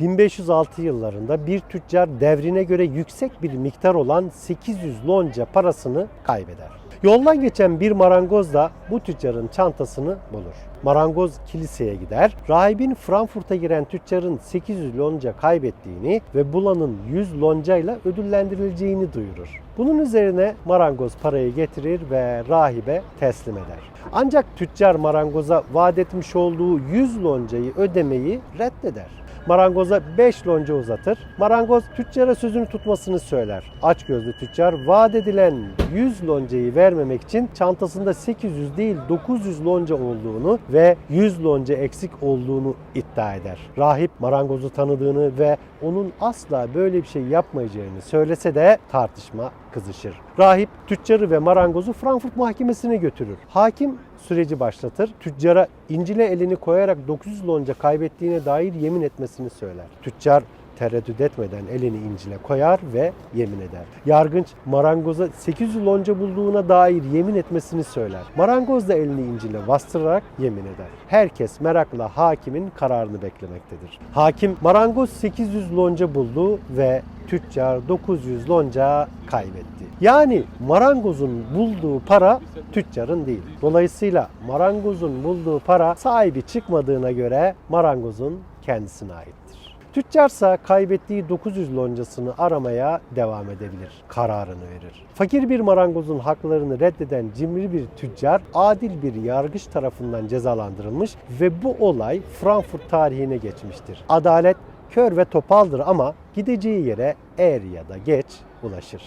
1506 yıllarında bir tüccar devrine göre yüksek bir miktar olan 800 lonca parasını kaybeder. Yoldan geçen bir marangoz da bu tüccarın çantasını bulur. Marangoz kiliseye gider. Rahibin Frankfurt'a giren tüccarın 800 lonca kaybettiğini ve bulanın 100 loncayla ödüllendirileceğini duyurur. Bunun üzerine marangoz parayı getirir ve rahibe teslim eder. Ancak tüccar marangoza vaat etmiş olduğu 100 loncayı ödemeyi reddeder. Marangoza 5 lonca uzatır. Marangoz tüccara sözünü tutmasını söyler. Açgözlü tüccar vaat edilen 100 loncayı vermemek için çantasında 800 değil 900 lonca olduğunu ve 100 lonca eksik olduğunu iddia eder. Rahip marangozu tanıdığını ve onun asla böyle bir şey yapmayacağını söylese de tartışma kızışır. Rahip tüccarı ve marangozu Frankfurt mahkemesine götürür. Hakim süreci başlatır. Tüccara İncil'e elini koyarak 900 lonca kaybettiğine dair yemin etmesini söyler. Tüccar tereddüt etmeden elini İncil'e koyar ve yemin eder. Yargınç marangoza 800 lonca bulduğuna dair yemin etmesini söyler. Marangoz da elini İncil'e bastırarak yemin eder. Herkes merakla hakimin kararını beklemektedir. Hakim marangoz 800 lonca buldu ve tüccar 900 lonca kaybetti. Yani marangozun bulduğu para tüccarın değil. Dolayısıyla marangozun bulduğu para sahibi çıkmadığına göre marangozun kendisine aittir. Tüccarsa kaybettiği 900 loncasını aramaya devam edebilir. Kararını verir. Fakir bir marangozun haklarını reddeden cimri bir tüccar adil bir yargıç tarafından cezalandırılmış ve bu olay Frankfurt tarihine geçmiştir. Adalet kör ve topaldır ama gideceği yere er ya da geç ulaşır.